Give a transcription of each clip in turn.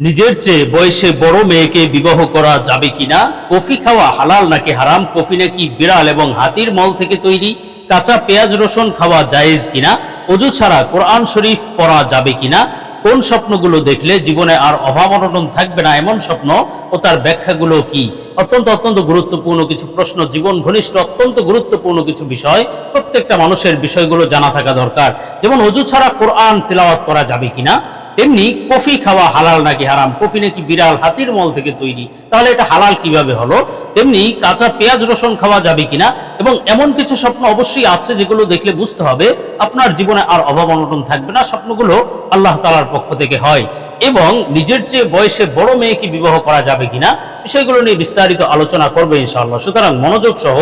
নিজের চেয়ে বয়সে বড় মেয়েকে বিবাহ করা যাবে কিনা? কফি খাওয়া হালাল নাকি হারাম? কফি নাকি বিড়াল এবং হাতির মল থেকে তৈরি কাঁচা পেঁয়াজ রসুন খাওয়া জায়েজ কিনা? অজু ছাড়া কোরআন শরীফ পড়া যাবে কিনা? কোন স্বপ্নগুলো দেখলে জীবনে আর অভাব অনটন থাকবে না এমন স্বপ্ন ও তার ব্যাখ্যাগুলো কি? অত্যন্ত অত্যন্ত গুরুত্বপূর্ণ কিছু প্রশ্ন, জীবন ঘনিষ্ঠ, অত্যন্ত গুরুত্বপূর্ণ কিছু বিষয়, প্রত্যেকটা মানুষের বিষয়গুলো জানা থাকা দরকার। যেমন অজু ছাড়া কোরআন তেলাওয়াত করা যাবে কিনা? তেমনি কফি খাওয়া হালাল নাকি হারাম? কফি নাকি বিড়াল হাতির মল থেকে তৈরি? তাহলে এটা হালাল কীভাবে হলো? তেমনি কাঁচা পেঁয়াজ রসুন খাওয়া যাবে কিনা? এবং এমন কিছু স্বপ্ন অবশ্যই আছে যেগুলো দেখলে বুঝতে হবে, আপনার জীবনে আর অভাব অনটন থাকবে না। স্বপ্নগুলো আল্লাহ তালার পক্ষ থেকে হয়। এবং নিজের চেয়ে বয়সে বড় মেয়েকে বিবাহ করা যাবে কিনা বিষয়গুলো নিয়ে বিস্তারিত আলোচনা করবে ইনশাআল্লাহ। সুতরাং মনোযোগ সহ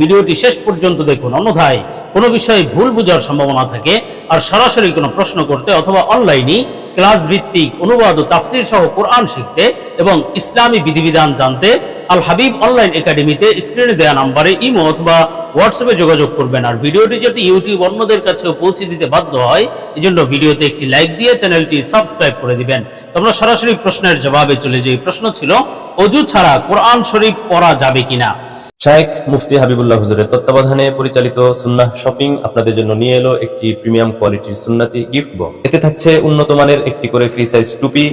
ভিডিওটি শেষ পর্যন্ত দেখুন। অন্যথায় কোনো বিষয়ে ভুল বোঝার সম্ভাবনা থাকে আর সরাসরি কোনো প্রশ্ন করতে অথবা অনলাইনে ক্লাস ভিত্তিক অনুবাদ ও তাফসির সহ কোরআন শিখতে এবং ইসলামী বিধিবিধান জানতে আল হাবিব অনলাইন একাডেমিতে স্ক্রিনে দেওয়া নাম্বারে ইমো অথবা হোয়াটসঅ্যাপে যোগাযোগ করবেন। আর ভিডিওটি যাতে ইউটিউব অন্যদের কাছেও পৌঁছে দিতে বাধ্য হয় এই জন্য ভিডিওতে একটি লাইক দিয়ে চ্যানেলটি সাবস্ক্রাইব করে দিবেন। তোমরা সরাসরি প্রশ্নের জবাবে চলে যাই। প্রশ্ন ছিল, অজু ছাড়া কোরআন শরীফ পড়া যাবে কিনা? শায়েখ মুফতি হাবিবুল্লাহ হুজুরের তত্ত্বাবধানে পরিচালিত সুন্নাহ শপিং আপনাদের জন্য নিয়ে এলো একটি প্রিমিয়াম কোয়ালিটির সুন্নাতি গিফট বক্স এতে থাকছে উন্নত মানের একটি করে ফ্রি সাইজ টুপি,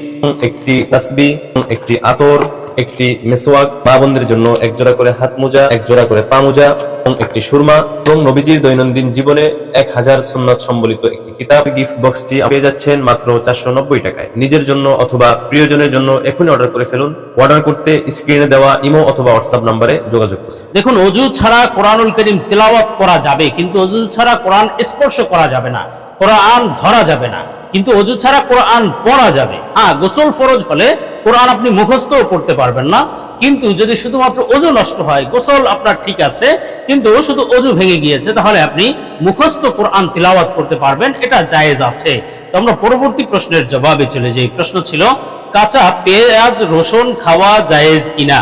একটি তাসবি, একটি আতর একটি মেসোয়াক মা বোনদের জন্য এক জোড়া করে হাত মোজা এক জোড়া করে পা মোজা এবং একটি সুরমা এবং নবীজির দৈনন্দিন জীবনে এক হাজার সুন্নত সম্বলিত একটি কিতাব। গিফট বক্সটি পেয়ে যাচ্ছেন মাত্র চারশো নব্বই টাকায়। নিজের জন্য অথবা প্রিয়জনের জন্য এখনই অর্ডার করে ফেলুন। অর্ডার করতে স্ক্রিনে দেওয়া ইমো অথবা হোয়াটসঅ্যাপ নম্বরে যোগাযোগ করুন। দেখুন, অজু ছাড়া কোরআনুল করিম তেলাওয়াত করা যাবে, কিন্তু অজু ছাড়া কোরআন স্পর্শ করা যাবে না। কোরআন ধরা যাবে না। কিন্তু অজু ছাড়া কোরআন পড়া যাবে। হ্যাঁ গোসল ফরজ হলে কোরআন আপনি মুখস্থও পড়তে পারবেন না। কিন্তু যদি শুধুমাত্র অজু নষ্ট হয়, গোসল আপনার ঠিক আছে, কিন্তু শুধু অজু ভেঙে গিয়েছে, তাহলে আপনি মুখস্থ কোরআন তিলাওয়াত করতে পারবেন, এটা জায়েজ আছে। তো আমরা পরবর্তী প্রশ্নের জবাবে চলে যাই। প্রশ্ন ছিল, কাঁচা পেঁয়াজ, রসুন খাওয়া জায়েজ কিনা?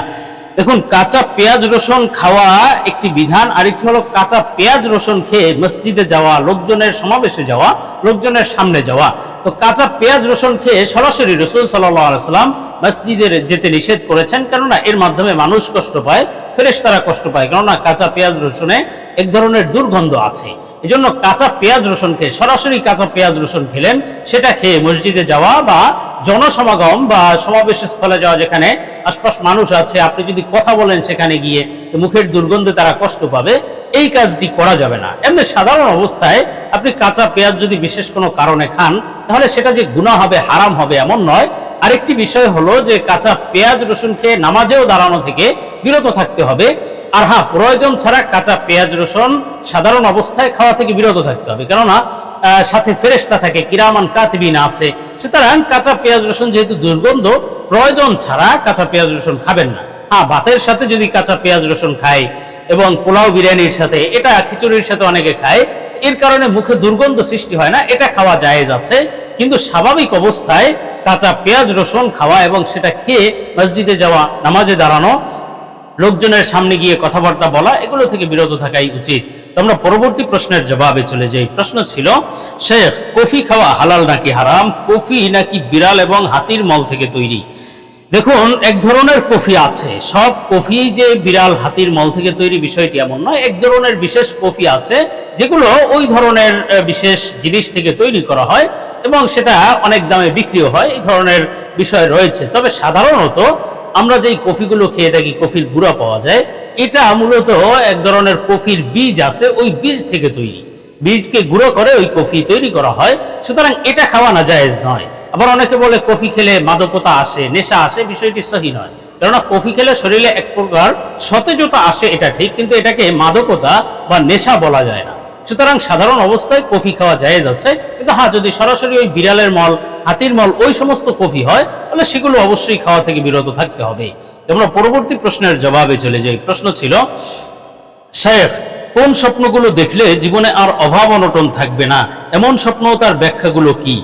দেখুন, কাঁচা পেঁয়াজ রসুন খাওয়া একটি বিধান, আরেকটি হলো কাঁচা পেঁয়াজ রসুন খেয়ে মসজিদে যাওয়া, লোকজনের সমাবেশে যাওয়া, লোকজনের সামনে যাওয়া। তো কাঁচা পেঁয়াজ রসুন খেয়ে সরাসরি রসুল সাল্লাম মসজিদে যেতে নিষেধ করেছেন, কেননা এর মাধ্যমে মানুষ কষ্ট পায় ফেরেশ তারা কষ্ট পায়, কেননা কাঁচা পেঁয়াজ রসুনে এক ধরনের দুর্গন্ধ আছে। এই জন্য কাঁচা পেঁয়াজ রসুন খেয়ে সরাসরি কাঁচা পেঁয়াজ রসুন খেলেন, সেটা খেয়ে মসজিদে যাওয়া বা জনসমাগম বা সমাবেশ স্থলে যাওয়া যেখানে আশপাশ মানুষ আছে, আপনি যদি কথা বলেন সেখানে গিয়ে তো মুখের দুর্গন্ধে তারা কষ্ট পাবে, এই কাজটি করা যাবে না। এমনি সাধারণ অবস্থায় আপনি কাঁচা পেঁয়াজ যদি বিশেষ কোনো কারণে খান, তাহলে সেটা যে গুণা হবে, হারাম হবে এমন নয়। আরেকটি বিষয় হলো যে কাঁচা পেঁয়াজ, রসুন খেয়ে নামাজেও দাঁড়ানো থেকে বিরত থাকতে হবে। আর হ্যাঁ প্রয়োজন ছাড়া কাঁচা পেঁয়াজ, রসুন সাধারণ অবস্থায় খাওয়া থেকে বিরত থাকতে হবে। কেননা সাথে ফেরেশতা থাকে, কিরামান কাতিবিন আছে। সুতরাং কাঁচা পেঁয়াজ, রসুন যেহেতু দুর্গন্ধ, প্রয়োজন ছাড়া কাঁচা পেঁয়াজ, রসুন খাবেন না। হ্যাঁ ভাতের সাথে যদি কাঁচা পেঁয়াজ, রসুন খায় এবং পোলাও বিরিয়ানির সাথে, এটা খিচুড়ির সাথে অনেকে খায়, এর কারণে মুখে দুর্গন্ধ সৃষ্টি হয় না, এটা খাওয়া যায় যাচ্ছে কিন্তু স্বাভাবিক অবস্থায় কাঁচা পেঁয়াজ, রসুন খাওয়া এবং সেটা খেয়ে মসজিদে যাওয়া, নামাজে দাঁড়ানো লোকজনের সামনে গিয়ে কথাবার্তা বলা, এগুলো থেকে বিরত থাকাই উচিত। আমরা পরবর্তী প্রশ্নের জবাবে চলে যাই। প্রশ্ন ছিল, শেখ, কফি খাওয়া হালাল নাকি হারাম? কফি নাকি বিড়াল এবং হাতির মল থেকে তৈরি? দেখুন, এক ধরনের কফি আছে। সব কফি যে বিড়াল, হাতির মল থেকে তৈরি বিষয়টি এমন নয়। এক ধরনের বিশেষ কফি আছে, যেগুলো ওই ধরনের বিশেষ জিনিস থেকে তৈরি করা হয় এবং সেটা অনেক দামে বিক্রিও হয়। এই ধরনের বিষয় রয়েছে। তবে সাধারণত আমরা যেই কফিগুলো খেয়ে থাকি, কফির গুঁড়া পাওয়া যায়, এটা মূলত এক ধরনের কফির বীজ আছে, ওই বীজ থেকে তৈরি। বীজকে গুঁড়ো করে ওই কফি তৈরি করা হয়। সুতরাং এটা খাওয়া না জায়েজ নয়। আবার অনেকে বলে কফি খেলে মাদকতা আসে, নেশা আসে, বিষয়টি সহি নয়। কেননা কফি খেলে শরীরে এক প্রকার সতেজতা আসে, এটা ঠিক, কিন্তু এটাকে মাদকতা বা নেশা বলা যায় না। সুতরাং সাধারণ অবস্থায় কফি খাওয়া জায়েজ আছে, কিন্তু হ্যাঁ যদি সরাসরি ওই বিড়ালের মল, হাতির মল, ওই সমস্ত কফি হয় তাহলে সেগুলো অবশ্যই খাওয়া থেকে বিরত থাকতে হবে। আমরা পরবর্তী প্রশ্নের জবাবে চলে যাই। প্রশ্ন ছিল, শেখ, কোন স্বপ্নগুলো দেখলে জীবনে আর অভাব অনটন থাকবে না? এমন স্বপ্ন তার ব্যাখ্যাগুলো কি?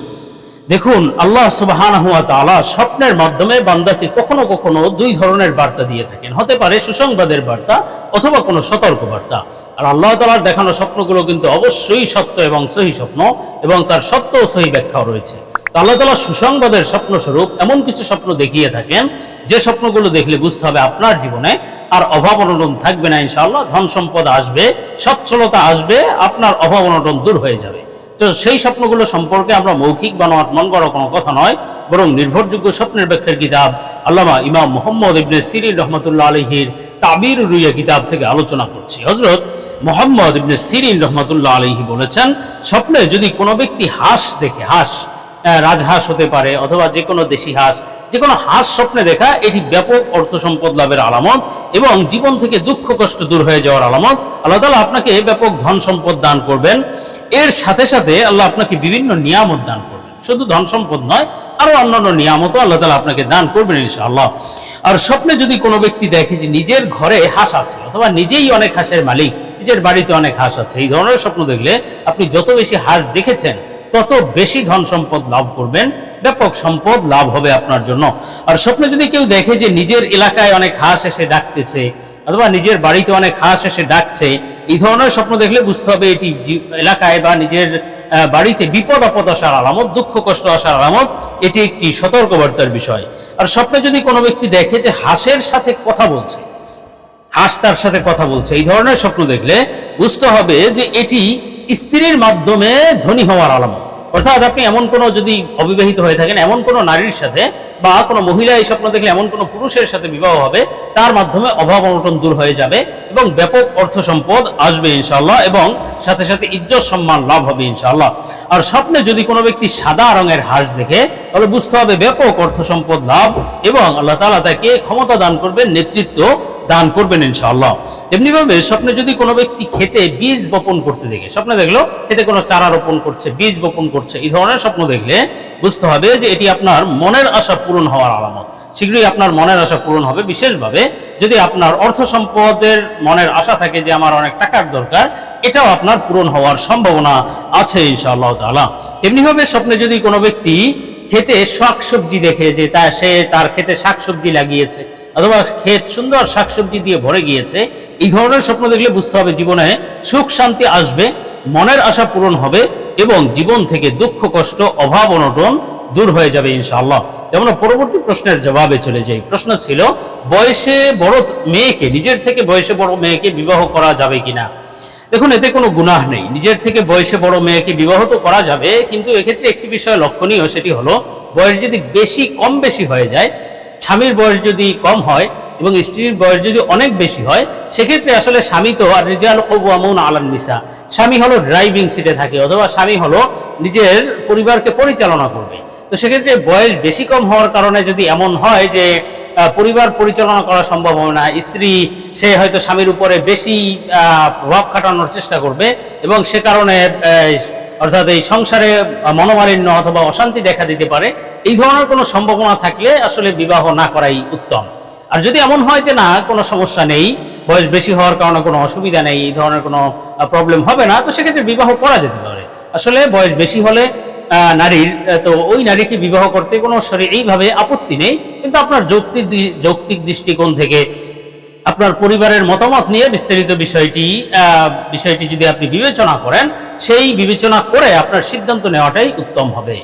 দেখুন, আল্লাহ সুবাহান হুয়া তাআলা স্বপ্নের মাধ্যমে বান্দাকে কখনো কখনো দুই ধরনের বার্তা দিয়ে থাকেন। হতে পারে সুসংবাদের বার্তা অথবা কোনো সতর্ক বার্তা আর আল্লাহ তালার দেখানো স্বপ্নগুলো কিন্তু অবশ্যই সত্য এবং সহি স্বপ্ন এবং তার সত্য ও সহি ব্যাখ্যাও রয়েছে। আল্লাহ তালা সুসংবাদের স্বপ্ন স্বরূপ এমন কিছু স্বপ্ন দেখিয়ে থাকেন, যে স্বপ্নগুলো দেখলে বুঝতে হবে আপনার জীবনে আর অভাব অনটন থাকবে না ইনশাআল্লাহ, ধন সম্পদ আসবে, সচ্ছলতা আসবে, আপনার অভাব অনটন দূর হয়ে যাবে। তো সেই স্বপ্নগুলো সম্পর্কে আমরা মৌখিক বা মন করা কোনো কথা নয়, বরং নির্ভরযোগ্য স্বপ্নের ব্যাখ্যার কিতাব আল্লামা ইমাম মোহাম্মদ ইবনে সিরিন রহমতুল্লাহ আলহির তাবির রুইয়া কিতাব থেকে আলোচনা করছি। হজরত মোহাম্মদ ইবনে সিরিন রহমতুল্লাহ আলহি বলেছেন, স্বপ্নে যদি কোনো ব্যক্তি হাঁস দেখে, হাঁস রাজহাঁস হতে পারে অথবা যে কোনো দেশি হাঁস, যে কোনো হাঁস স্বপ্নে দেখা, এটি ব্যাপক অর্থ সম্পদ লাভের আলামত এবং জীবন থেকে দুঃখ কষ্ট দূর হয়ে যাওয়ার আলামত। আল্লাহ তালা আপনাকে ব্যাপক ধন সম্পদ দান করবেন। এর সাথে সাথে আল্লাহ আপনাকে বিভিন্ন নিয়ামত দান করবেন। শুধু ধন সম্পদ নয় আরও অন্যান্য নিয়ামতও আল্লাহ তালা আপনাকে দান করবেন ইনশাআল্লাহ। আর স্বপ্নে যদি কোনো ব্যক্তি দেখে যে নিজের ঘরে হাঁস আছে অথবা নিজেই অনেক হাঁসের মালিক, নিজের বাড়িতে অনেক হাঁস আছে, এই ধরনের স্বপ্ন দেখলে আপনি যত বেশি হাঁস দেখেছেন তত বেশি ধন সম্পদ লাভ করবেন, ব্যাপক সম্পদ লাভ হবে আপনার জন্য। আর স্বপ্নে যদি কেউ দেখে যে নিজের এলাকায় অনেক হাঁস এসে ডাকতেছে, অথবা নিজের বাড়িতে অনেক হাঁস এসে ডাকছে, এই ধরনের স্বপ্ন দেখলে বুঝতে হবে এটি এলাকায় বা নিজের বাড়িতে বিপদ, আপদ আসার আলামত, দুঃখ, কষ্ট আসার আলামত, এটি একটি সতর্কবার্তার বিষয়। আর স্বপ্নে যদি কোনো ব্যক্তি দেখে যে হাঁসের সাথে কথা বলছে, হাঁস তার সাথে কথা বলছে, এই ধরনের স্বপ্ন দেখলে বুঝতে হবে যে এটি স্ত্রীর মাধ্যমে ধনী হওয়ার আলামত। অর্থাৎ আপনি এমন কোনো যদি অবিবাহিত হয়ে থাকেন, এমন কোনো নারীর সাথে বা কোনো মহিলা এই স্বপ্ন দেখলে এমন কোনো পুরুষের সাথে বিবাহ হবে, তার মাধ্যমে অভাব অনটন দূর হয়ে যাবে এবং ব্যাপক অর্থ সম্পদ আসবে ইনশাল্লাহ এবং সাথে সাথে ইজ্জত সম্মান লাভ হবে ইনশাল্লাহ আর স্বপ্নে যদি কোনো ব্যক্তি সাদা রঙের হাঁস দেখে, তাহলে বুঝতে হবে ব্যাপক অর্থ সম্পদ লাভ এবং আল্লাহ তাআলা তাকে ক্ষমতা দান করবেন নেতৃত্ব দান করবেন ইনশাআল্লাহ। এমনিভাবে স্বপ্নে যদি কোনো ব্যক্তি খেতে বীজ বপন করতে দেখে, স্বপ্নে দেখল খেতে কোনো চারা রোপণ করছে, বীজ বপন করছে, এই ধরনের স্বপ্ন দেখলে বুঝতে হবে যে এটি আপনার মনের আশা পূরণ হওয়ার আলামত। শীঘ্রই আপনার মনের আশা পূরণ হবে। বিশেষভাবে যদি আপনার অর্থ সম্পদের মনের আশা থাকে যে আমার অনেক টাকার দরকার, এটাও আপনার পূরণ হওয়ার সম্ভাবনা আছে ইনশাআল্লাহ তাআলা। এমনিভাবে স্বপ্নে যদি কোনো ব্যক্তি খেতে শাকসবজি দেখে যে তা সে তার খেতে শাকসবজি লাগিয়েছে অথবা ক্ষেত সুন্দর শাকসবজি দিয়ে ভরে গিয়েছে, এই ধরনের স্বপ্ন দেখলে বুঝতে হবে জীবনে সুখ শান্তি আসবে, মনের আশা পূরণ হবে এবং জীবন থেকে দুঃখ, কষ্ট, অভাব, অনটন দূর হয়ে যাবে ইনশাআল্লাহ। যেমন পরবর্তী প্রশ্নের জবাবে চলে যাই। প্রশ্ন ছিল, বয়সে বড় মেয়েকে, নিজের থেকে বয়সে বড় মেয়েকে বিবাহ করা যাবে কিনা? দেখুন, এতে কোনো গুনাহ নেই। নিজের থেকে বয়সে বড় মেয়েকে বিবাহ তো করা যাবে, কিন্তু এক্ষেত্রে একটি বিষয় লক্ষণীয়, সেটি হলো, বয়স যদি বেশি, কম বেশি হয়ে যায় স্বামীর বয়স যদি কম হয় এবং স্ত্রীর বয়স যদি অনেক বেশি হয়, সেক্ষেত্রে আসলে স্বামী তো আর রিজাল কবুয়ামুন আলান নিসা। স্বামী হলো ড্রাইভিং সিটে থাকে অথবা স্বামী হলো নিজের পরিবারকে পরিচালনা করবে। তো সেক্ষেত্রে বয়স বেশি কম হওয়ার কারণে যদি এমন হয় যে পরিবার পরিচালনা করা সম্ভব হবে না, স্ত্রী সে হয়তো স্বামীর উপরে বেশি প্রভাব খাটানোর চেষ্টা করবে এবং সে কারণে অর্থাৎ এই সংসারে মনোমালিন্য অথবা অশান্তি দেখা দিতে পারে, এই ধরনের কোনো সম্ভাবনা থাকলে আসলে বিবাহ না করাই উত্তম। আর যদি এমন হয় যে না, কোনো সমস্যা নেই, বয়স বেশি হওয়ার কারণে কোনো অসুবিধা নেই, এই ধরনের কোনো প্রবলেম হবে না, তো সেক্ষেত্রে বিবাহ করা যেতে পারে। আসলে বয়স বেশি হলে নারীর তো ওই নারীকে বিবাহ করতে কোনো এইভাবে আপত্তি নেই, কিন্তু আপনার যৌক্তিক যৌক্তিক দৃষ্টিকোণ থেকে আপনার পরিবারের মতামত নিয়ে বিস্তারিত বিষয়টি বিষয়টি যদি আপনি বিবেচনা করেন, সেই বিবেচনা করে আপনার সিদ্ধান্ত নেওয়াটাই উত্তম হবে।